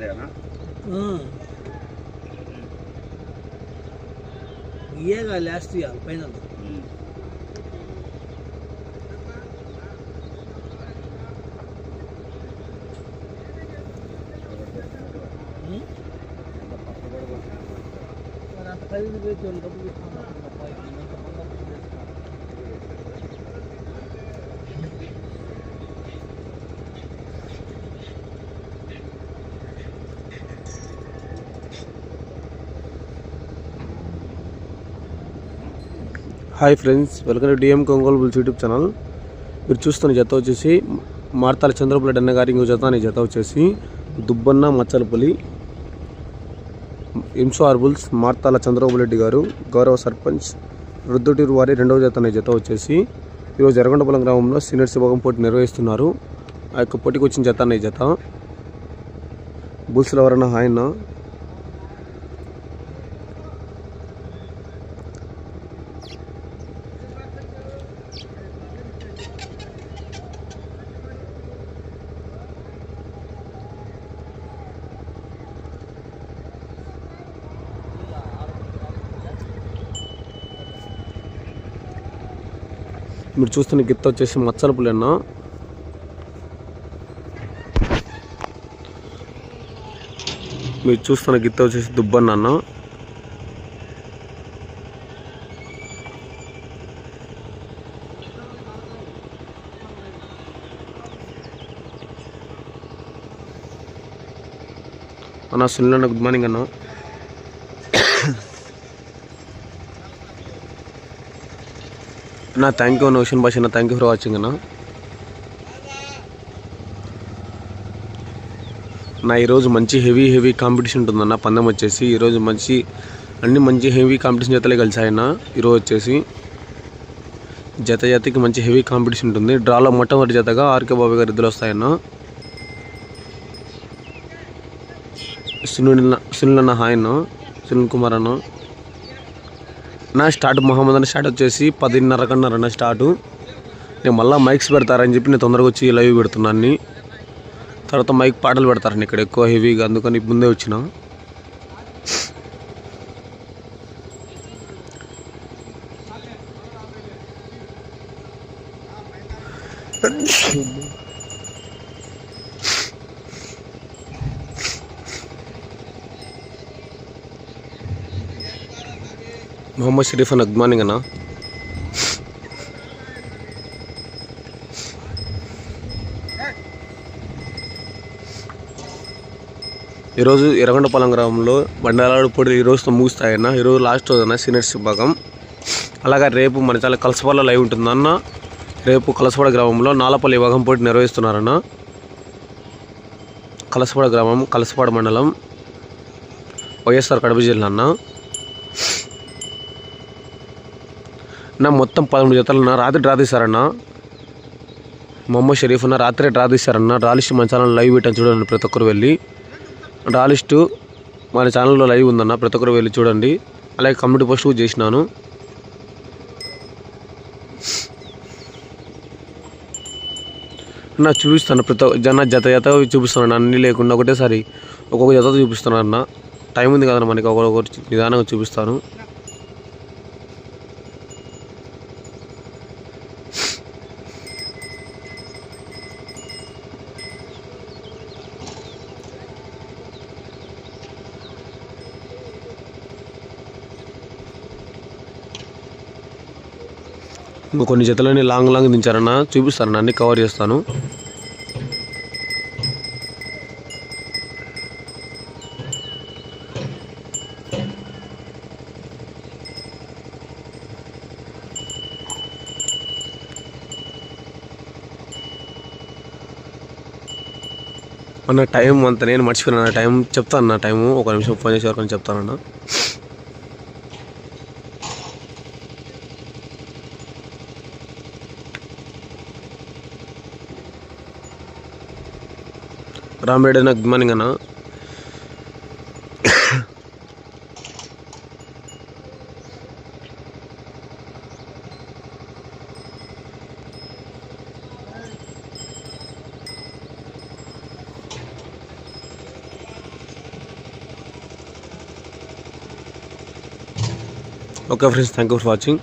అదేనా? ఇయేగా last year పైన వాళ్ళు డబ్బులు hi friends welcome to DM Ongole bulls YouTube channel. మీరు చూస్తున్న జత వచ్చేసి మార్తాల చంద్రపురెడ్డి అన్న గారి ఇంకో జత అనే జత వచ్చేసి దుబ్బన్న మచ్చలపల్లి ఎంసోఆర్ బుల్స్ మార్తాల చంద్రబాబు గారు గౌరవ సర్పంచ్ రుద్దుటూరు వారి రెండవ జత అనే జత వచ్చేసి ఈరోజు ఎర్రగొండపల్లం గ్రామంలో సీనియర్స్ విభాగం పోటీ నిర్వహిస్తున్నారు. ఆ యొక్క పోటీకి వచ్చిన జత అనే జత. బుల్స్లో ఎవరన్నా ఆయన మీరు చూస్తున్న గిత్త వచ్చేసి మచ్చల పులన్న మీరు చూస్తున్న గిత్త వచ్చేసి దుబ్బన్న అన్న. అన్న సునీల్ అన్న గుడ్ మార్నింగ్ అన్న. నా థ్యాంక్ యూ అన్న ఓషన్ భాష అన్న థ్యాంక్ యూ ఫర్ వాచింగ్ అన్న నా ఈరోజు మంచి హెవీ హెవీ కాంపిటీషన్ ఉంటుందన్న పందెం వచ్చేసి. ఈరోజు మంచి అన్ని మంచి హెవీ కాంపిటీషన్ జతలే కలిసాయన్న ఈరోజు వచ్చేసి. జత జతకి మంచి హెవీ కాంపిటీషన్ ఉంటుంది. డ్రాలో మొట్టమొదటి జతగా ఆర్కే బాబు గారు ఇద్దరు వస్తాయన్న సునీల్ సునీల్ అన్న హాయ్ అన్న. సునీల్ కుమార్ అన్న. నా స్టార్ట్ మహమ్మద్ అన్న స్టార్ట్ వచ్చేసి పదిన్నర కన్నర నా స్టార్ట్. నేను మళ్ళీ మైక్స్ పెడతారని చెప్పి నేను తొందరగా వచ్చి లైవ్ పెడుతున్నాను తర్వాత మైక్ పాటలు పెడతారండి ఇక్కడ ఎక్కువ హెవీగా అందుకని ముందే వచ్చిన. మొహమ్మద్ షరీఫ్ అన్న గుడ్ మార్నింగ్ అన్న ఈరోజు ఎర్రగొండపాలెం గ్రామంలో బండాలాడు పొడి ఈ రోజుతో ముగుస్తాయన్న. ఈరోజు లాస్ట్ రోజు అన్న సీనియర్స్ విభాగం అలాగే రేపు మన చాలా కలసపాల లైవ్ ఉంటుందన్న. రేపు కలసపాడ గ్రామంలో నాలపల్లి విభాగం పోటీ నిర్వహిస్తున్నారన్న. కలసపాడ గ్రామం కలసపాడ మండలం వైఎస్ఆర్ కడప జిల్లా అన్న. అన్న మొత్తం పదమూడు జతలన్నా రాత్రి డ్రా తీశారన్న. మొహమ్మద్ షరీఫ్ అన్న రాత్రి డ్రా తీశారన్న. డ్రా లిస్ట్ మన ఛానల్ లైవ్ పెట్టాను చూడండి ప్రతి ఒక్కరు వెళ్ళి. డ్రా లిస్టు మన ఛానల్లో లైవ్ ఉందన్న ప్రతి ఒక్కరు వెళ్ళి చూడండి. అలాగే కమ్యూనిటీ పోస్ట్ కూడా చేసినాను. అన్న చూపిస్తాను ప్రతి ఒక్క జన జత జత చూపిస్తున్నాను అన్నీ లేకుండా ఒకటేసారి ఒక్కొక్క జత చూపిస్తున్నాను అన్న టైం ఉంది కదన్న మనకి ఒకరొకరు నిదానంగా చూపిస్తాను. ఇంకా కొన్ని జతలని లాంగ్ లాంగ్ దించారన్న చూపిస్తాను అన్ని కవర్ చేస్తాను. అన్న టైం అంత నేను మర్చిపోయినా టైం చెప్తాను అన్న టైము. ఒక నిమిషం ఫోన్ చేసే వరకు చెప్తానన్నా. राम रेडे अभिमानी okay friends thank you for watching